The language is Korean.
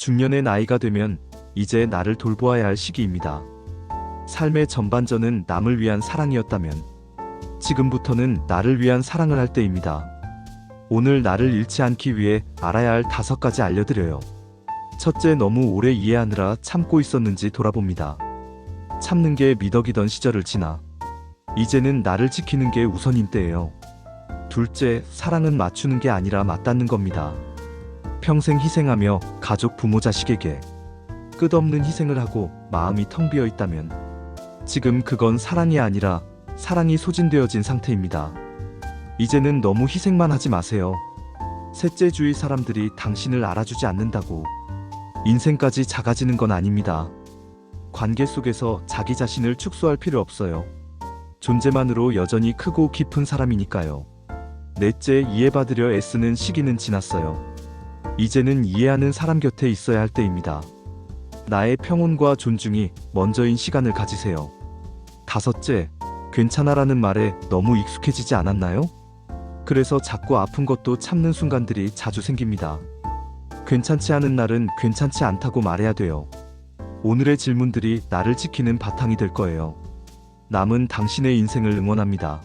중년의 나이가 되면 이제 나를 돌보아야 할 시기입니다. 삶의 전반전은 남을 위한 사랑이었다면 지금부터는 나를 위한 사랑을 할 때입니다. 오늘 나를 잃지 않기 위해 알아야 할 다섯 가지 알려드려요. 첫째, 너무 오래 이해하느라 참고 있었는지 돌아봅니다. 참는 게 미덕이던 시절을 지나 이제는 나를 지키는 게 우선인 때예요. 둘째, 사랑은 맞추는 게 아니라 맞닿는 겁니다. 평생 희생하며 가족, 부모, 자식에게 끝없는 희생을 하고 마음이 텅 비어 있다면 지금 그건 사랑이 아니라 사랑이 소진되어진 상태입니다. 이제는 너무 희생만 하지 마세요. 셋째 주위 사람들이 당신을 알아주지 않는다고 인생까지 작아지는 건 아닙니다. 관계 속에서 자기 자신을 축소할 필요 없어요. 존재만으로 여전히 크고 깊은 사람이니까요. 넷째, 이해받으려 애쓰는 시기는 지났어요. 이제는 이해하는 사람 곁에 있어야 할 때입니다. 나의 평온과 존중이 먼저인 시간을 가지세요. 다섯째, 괜찮아라는 말에 너무 익숙해지지 않았나요? 그래서 자꾸 아픈 것도 참는 순간들이 자주 생깁니다. 괜찮지 않은 날은 괜찮지 않다고 말해야 돼요. 오늘의 질문들이 나를 지키는 바탕이 될 거예요. 남은 당신의 인생을 응원합니다.